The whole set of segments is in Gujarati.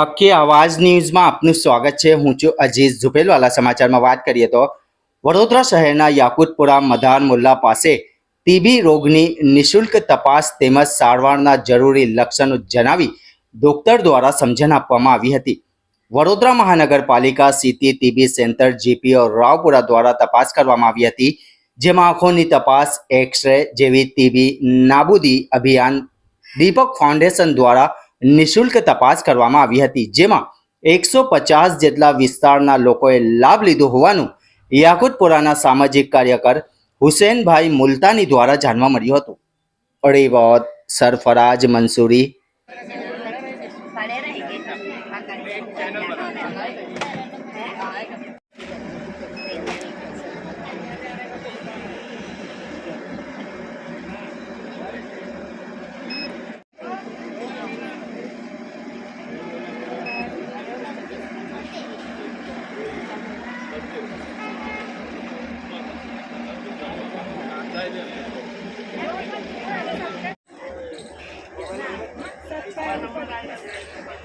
હક્કી આવાજ ન્યૂઝમાં આપનું સ્વાગત છે. હું છું અજીઝ ઝુપેલવાલા સમાચારમાં વાત કરીએ તો વડોદરા શહેરના યાકુતપુરા મદાન મુલ્લા પાસે ટીબી રોગની નિઃશુલ્ક તપાસ તેમજ સારવારના જરૂરી લક્ષણો જણાવી ડોક્ટર દ્વારા સમજણ આપવામાં આવી હતી. Vadodara Mahanagarpalika city TB centre GPO Raopura દ્વારા તપાસ કરવામાં આવી હતી, જેમાં આંખોની તપાસ એક્સ રે જેવી ટીબી નાબૂદી અભિયાન, દીપક ફાઉન્ડેશન દ્વારા નિઃશુલ્ક તપાસ કરવામાં આવી હતી, જેમાં એકસો પચાસ જેટલા વિસ્તારના લોકોએ લાભ લીધો હોવાનું યાકુતપુરાના સામાજિક કાર્યકર હુસેનભાઈ મુલતાની દ્વારા જાણવા મળ્યું હતું. અડીવત સરફરાજ મંસૂરી.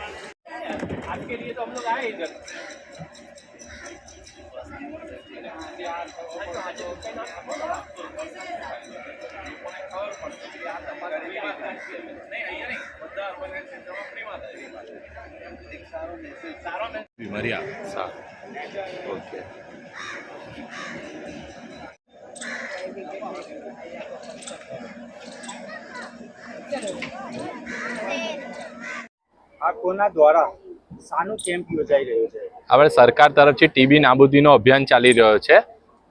आपके लिए तो हम लोग आए इधर। बीमारियाँ ओके। આપણે સરકાર તરફથી ટીબી નાબૂદીનો અભિયાન ચાલી રહ્યો છે.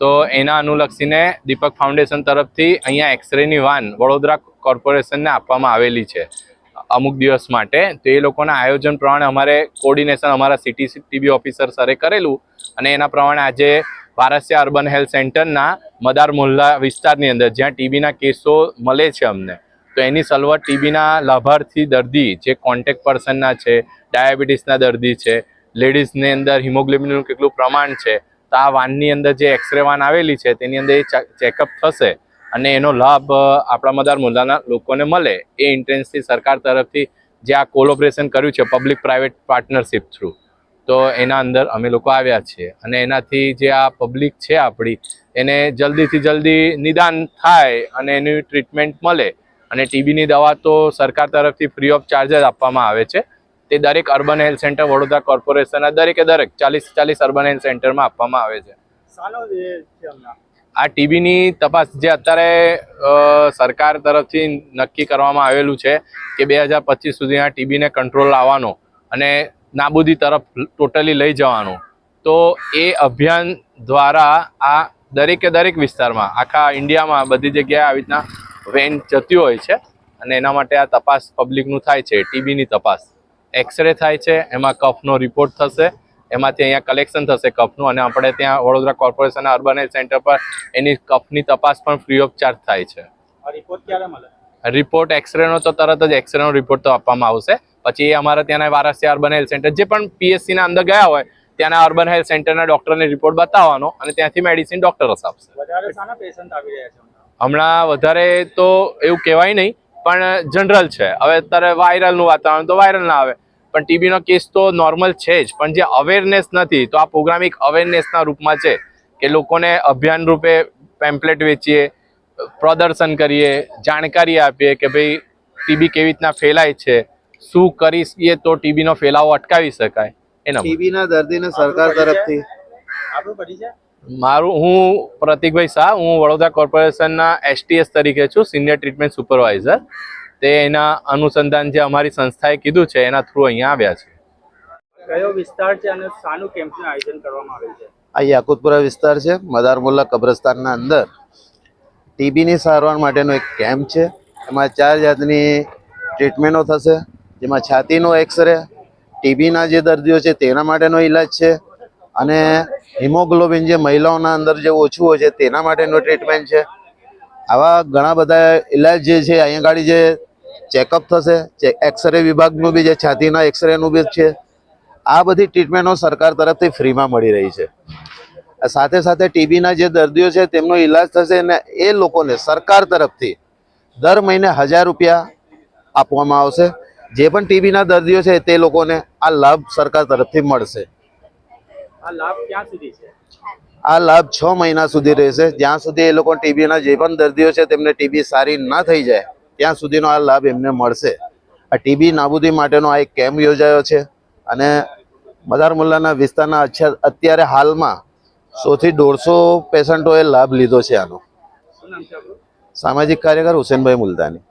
તો એના અનુલક્ષીને દીપક ફાઉન્ડેશન તરફથી અહીંયા એક્સરેની વાન વડોદરા કોર્પોરેશનને આપવામાં આવેલી છે અમુક દિવસ માટે. તો એ લોકોના આયોજન પ્રમાણે અમારે કોર્ડિનેશન અમારા સિટી ટીબી ઓફિસર સરે કરેલું અને એના પ્રમાણે આજે વારસિયા અર્બન હેલ્થ સેન્ટરના મદાર મોહલ્લા વિસ્તારની અંદર જ્યાં ટીબીના કેસો મળે છે અમને. તો એની સલવર ટીબીના લાભાર્થી દર્દી જે કોન્ટેક્ટ પર્સનના છે, ડાયાબિટીસના દર્દી છે, લેડીઝની અંદર હિમોગ્લોબિનનું કેટલું પ્રમાણ છે, તો આ વાનની અંદર જે એક્સરે વાન આવેલી છે, તેની અંદર એ ચેકઅપ થશે અને એનો લાભ આપણા મદાર મુદ્દાના લોકોને મળે એ ઇન્ટેન્સથી સરકાર તરફથી જે આ કોલોબરેશન કર્યું છે પબ્લિક પ્રાઇવેટ પાર્ટનરશિપ થ્રુ તો એના અંદર અમે લોકો આવ્યા છીએ અને એનાથી જે આ પબ્લિક છે આપણી, એને જલ્દીથી જલ્દી નિદાન થાય અને એની ટ્રીટમેન્ટ મળે અને ટીબીની દવા તો સરકાર તરફથી ફ્રી ઓફ ચાર્જ જ આપવામાં આવે છે. તે દરેક અર્બન હેલ્થ સેન્ટર વડોદરા કોર્પોરેશનના દરેકે દરેક ચાલીસ ચાલીસ અર્બન હેલ્થ સેન્ટરમાં આપવામાં આવે છે. આ ટીબીની તપાસ જે અત્યારે સરકાર તરફથી નક્કી કરવામાં આવેલું છે કે બે હજાર પચીસ સુધી આ ટીબીને કંટ્રોલ લાવવાનો અને નાબૂદી તરફ ટોટલી લઈ જવાનો. તો એ અભિયાન દ્વારા આ દરેકે દરેક વિસ્તારમાં આખા ઇન્ડિયામાં બધી જગ્યાએ આવી રીતના વેન જતી હોય છે અને એના માટે આ તપાસ પબ્લિકનું થાય છે ટીબીની તપાસ. એક્સરે થાય છે એમાં કફનો રિપોર્ટ થશે એમાંથી અહીંયા કલેક્શન થશે કફનું અને આપણે ત્યાં Vadodara corporation urban health centre પર એની કફની તપાસ પણ ફ્રી ઓફ ચાર્જ થાય છે. રિપોર્ટ ક્યારે મળે? રિપોર્ટ એક્સરેનો તો તરત જ એક્સરેનો રિપોર્ટ તો આપવામાં આવશે. પછી એ અમારા ત્યાંના વારાસિયા અર્બન હેલ્થ સેન્ટર જે પણ પીએસસીના અંદર ગયા હોય ત્યાંના અર્બન હેલ્થ સેન્ટરના ડોક્ટરને રિપોર્ટ બતાવવાનો અને ત્યાંથી મેડિસિન ડોક્ટર જ આપશે. વધારે પેશન્ટ આવી રહ્યા છે હમણાં? વધારે તો એવું કહેવાય નહીં પણ જનરલ છે. હવે અત્યારે વાયરલનું વાતાવરણ તો વાયરલ ના આવે. પણ ટીબીનો કેસ તો નોર્મલ છે જ. પણ જે અવેરનેસ નથી તો આ પ્રોગ્રામ એક અવેરનેસના રૂપમાં છે કે લોકોને અભિયાન રૂપે પેમ્પલેટ વેચીએ પ્રદર્શન કરીએ જાણકારી આપીએ કે ભાઈ ટીબી કેવી રીતના ફેલાય છે શું કરી શકીએ તો ટીબીનો ફેલાવો અટકાવી શકાય. એના. ટીબીના દર્દીને સરકાર તરફથી. આપણું પરિચય મારું હું પ્રતિકભાઈ શાહ હું વડોદરા કોર્પોરેશનના એસટીએસ તરીકે છું સિનિયર ટ્રીટમેન્ટ સુપરવાઇઝર તે એના અનુસંધાન જે અમારી સંસ્થાએ કીધું છે એના થ્રુ અહીંયા આવ્યા છે. કયો વિસ્તાર છે અને સાનું કેમ્પનું આયોજન કરવામાં આવ્યું છે? આ યાકુતપુરા વિસ્તાર છે મદારમુલ્લા કબ્રસ્તાનના અંદર. ટીબીની સારવાર માટેનો એક કેમ્પ છે એમાં ચાર જાતની ટ્રીટમેન્ટો થશે જેમાં છાતીનો એક્સરે ટીબીના જે દર્દીઓ છે તેના માટેનો ઈલાજ છે અને હિમોગ્લોબિન જે મહિલાઓના અંદર જે ઓછું હોય છે, તેના માટેનું ટ્રીટમેન્ટ છે. આવા ઘણા બધા ઈલાજ જે છે, અહીંયા ગાડી જે ચેકઅપ થશે એક્સરે વિભાગનું બી, જે છાતીના એક્સરેનું બી છે, આ બધી ટ્રીટમેન્ટો સરકાર તરફથી ફ્રીમાં મળી રહી છે. સાથે સાથે ટીબીના જે દર્દીઓ છે, તેમનો ઈલાજ થશે અને એ લોકોને સરકાર તરફથી દર મહિને હજાર રૂપિયા આપવામાં આવશે. જે પણ ટીબીના દર્દીઓ છે, તે લોકોને આ લાભ સરકાર તરફથી મળશે. આ લાભ છે? મહિના સુધી રહેશે. જ્યાં સુધી એ લોકો ટીબીના જે પણ દર્દીઓ છે તેમને ટીબી સારી ના થઈ જાય ત્યાં સુધીનો આ લાભ એમને મળશે. આ ટીબી નાબૂદી માટેનો આ એક કેમ્પ યોજાયો છે અને મદાર મુલ્લાના વિસ્તારના અત્યારે હાલમાં સોથી દોઢસો પેશન્ટોએ લાભ લીધો છે આનો. સામાજિક કાર્યકર હુસેનભાઈ મુલતાની.